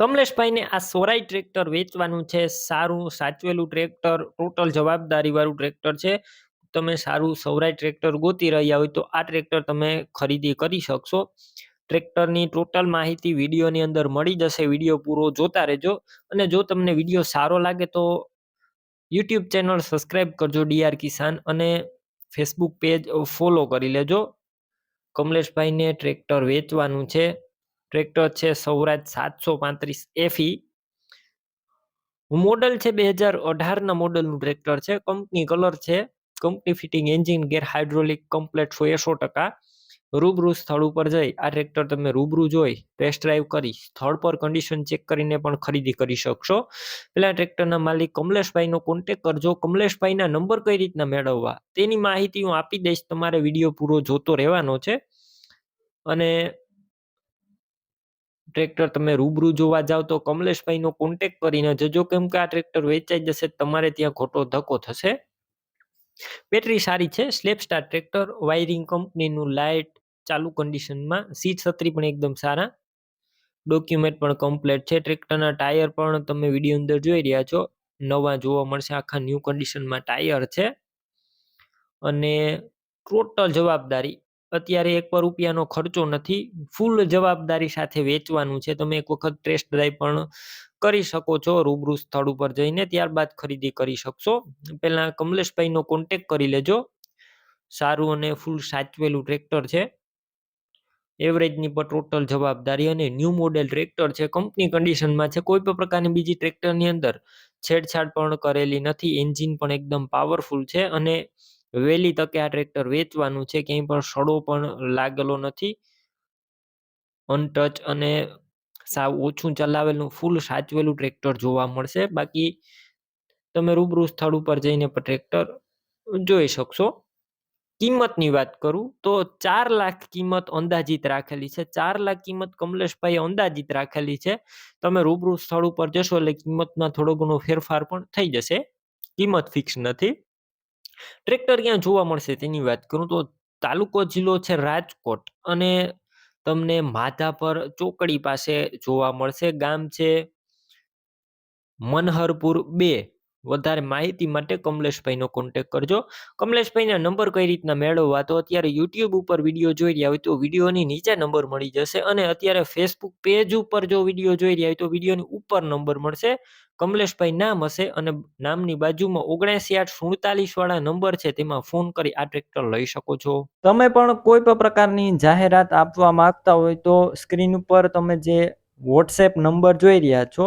કમલેશભાઈને આ સોરાઈ ટ્રેક્ટર વેચવાનું છે, સારું સાચવેલું ટ્રેક્ટર, ટોટલ જવાબદારીવાળું ટ્રેક્ટર છે. તમે સારું સૌરાઈ ટ્રેક્ટર ગોતી રહ્યા હોય તો આ ટ્રેક્ટર તમે ખરીદી કરી શકશો. ટ્રેક્ટરની ટોટલ માહિતી વિડીયોની અંદર મળી જશે, વીડિયો પૂરો જોતા રહેજો. અને જો તમને વીડિયો સારો લાગે તો યુટ્યુબ ચેનલ સબસ્ક્રાઈબ કરજો ડીઆર કિસાન અને ફેસબુક પેજ ફોલો કરી લેજો. કમલેશભાઈને ટ્રેક્ટર વેચવાનું છે. ટ્રેક્ટર છે સૌરાજ સાતસો પાંત્રીસ એફી મોડલ છે બે હજાર અઢારના મોડલનું ટ્રેક્ટર છે. કંપની કલર છે. Company fitting engine gear hydraulic complete સો એસો ટકા. રૂબરૂ સ્થળ ઉપર જઈ, આ ટ્રેક્ટર તમે રૂબરૂ જોઈ ટેસ્ટ ડ્રાઈવ કરી, સ્થળ પર કન્ડિશન ચેક કરીને પણ ખરીદી કરી શકશો. પેલા ટ્રેક્ટરના માલિક કમલેશભાઈનો કોન્ટેક કરજો. કમલેશભાઈના નંબર કઈ રીતના મેળવવા? તેની માહિતી હું આપી દઈશ. તમારે વીડિયો પૂરો જોતો રહેવાનો છે. અને ટ્રેક્ટર તમે રૂબરૂ જોવા જાવ તો કમલેશભાઈનો કોન્ટેક કરીને જજો કેમ કે આ ટ્રેક્ટર વેચાઈ જશે તમારે ત્યાં ખોટો ધક્કો થશે. બેટરી સારી છે સ્લેપ સ્ટાર ટ્રેક્ટર વાયરિંગ કંપનીનું લાઇટ ચાલુ કન્ડિશનમાં સીટ છત્રી પણ એકદમ સારા. ડોક્યુમેન્ટ પણ કમ્પ્લેટ છે, ટ્રેક્ટરના ટાયર પણ તમે વીડિયો અંદર જોઈ રહ્યા છો. નવા જોવા મળશે, આખા ન્યૂ કન્ડિશનમાં ટાયર છે. અને ટોટલ જવાબદારી અત્યારે એક પર રૂપિયાનો ખર્ચો નથી, ફૂલ જવાબદારી સાથે વેચવાનું છે. તમે એક વખત ટેસ્ટ ડ્રાઈવ પણ કરી શકો છો, રૂબરૂ સ્થળ ઉપર જઈને ત્યારબાદ ખરીદી કરી શકશો. પહેલાં કમલેશભાઈનો કોન્ટેક કરી લેજો. સારું અને ફૂલ સાચવેલું ટ્રેક્ટર છે. એવરેજની પર ટોટલ જવાબદારી અને ન્યૂ મોડેલ ટ્રેક્ટર છે. કંપની કન્ડિશનમાં છે, કોઈ પણ પ્રકારની બીજી ટ્રેક્ટરની અંદર છેડછાડ પણ કરેલી નથી. એન્જિન પણ એકદમ પાવરફુલ છે અને વહેલી તકે આ ટ્રેક્ટર વેચવાનું છે, ક્યાંય પણ સડો પણ લાગેલો નથી. અનટચ અને સાવ ઓછું ચલાવેલું ફૂલ સાચવેલું ટ્રેક્ટર જોવા મળશે. બાકી તમે રૂબરૂ સ્થળ ઉપર જઈને પણ ટ્રેક્ટર જોઈ શકશો. કિંમતની વાત કરું તો ચાર લાખ કિંમત અંદાજિત રાખેલી છે. ચાર લાખ કિંમત કમલેશભાઈ અંદાજિત રાખેલી છે. તમે રૂબરૂ સ્થળ ઉપર જશો એટલે કિંમતમાં થોડો ઘણો ફેરફાર પણ થઈ જશે. કિંમત ફિક્સ નથી. ટ્રેક્ટર ક્યાં જોવા મળશે તેની વાત કરું તો તાલુકો જિલ્લો છે રાજકોટ અને તમને માધાપર ચોકડી પાસે જોવા મળશે. ગામ છે મનહરપુર બે. વધારે માહિતી માટે કમલેશભાઈનો કોન્ટેક કરજો. કમલેશભાઈના નંબર કઈ રીતના મેળવવા? તો અત્યારે યુટ્યુબ ઉપર વીડિયો જોઈ રહ્યા હોય તો વિડીયોની નીચે નંબર મળી જશે અને અત્યારે ફેસબુક પેજ ઉપર જો વીડિયો જોઈ રહ્યા હોય તો વિડીયોની ઉપર નંબર મળશે. કમલેશભાઈ નામ હશે અને નામની બાજુમાં ઓગણસી આઠ સુડતાલીસ વાળા નંબર છે, તેમાં ફોન કરી આ ટ્રેક્ટર લઈ શકો છો. તમે પણ કોઈ પણ પ્રકારની જાહેરાત આપવા માંગતા હોય તો સ્ક્રીન ઉપર તમે જે વોટ્સએપ નંબર જોઈ રહ્યા છો